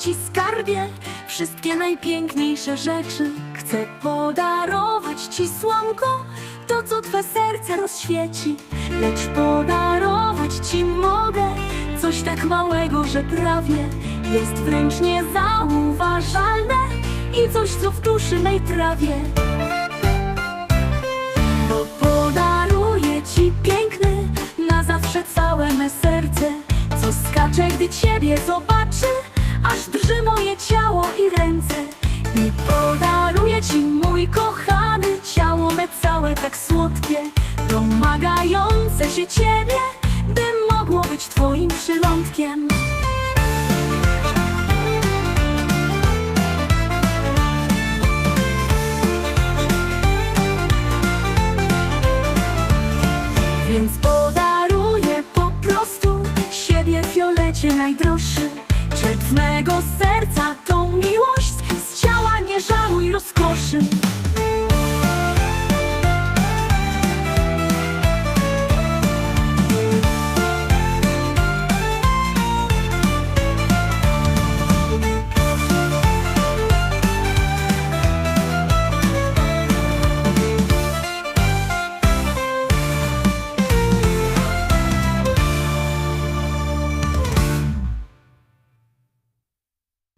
ci skarbie wszystkie najpiękniejsze rzeczy. Chcę podarować ci słomko, to co twe serce rozświeci. Lecz podarować ci mogę coś tak małego, że prawie jest wręcz niezauważalne i coś, co w duszy mej trawie. Bo podaruję ci piękny, na zawsze całe me serce Co skacze, gdy ciebie moje ręce I podaruję ci mój kochany Ciało me całe tak słodkie Domagające się ciebie By mogło być twoim przylądkiem. Więc podaruję po prostu siebie fiolecie najdroższy Z mego serca tą miłość,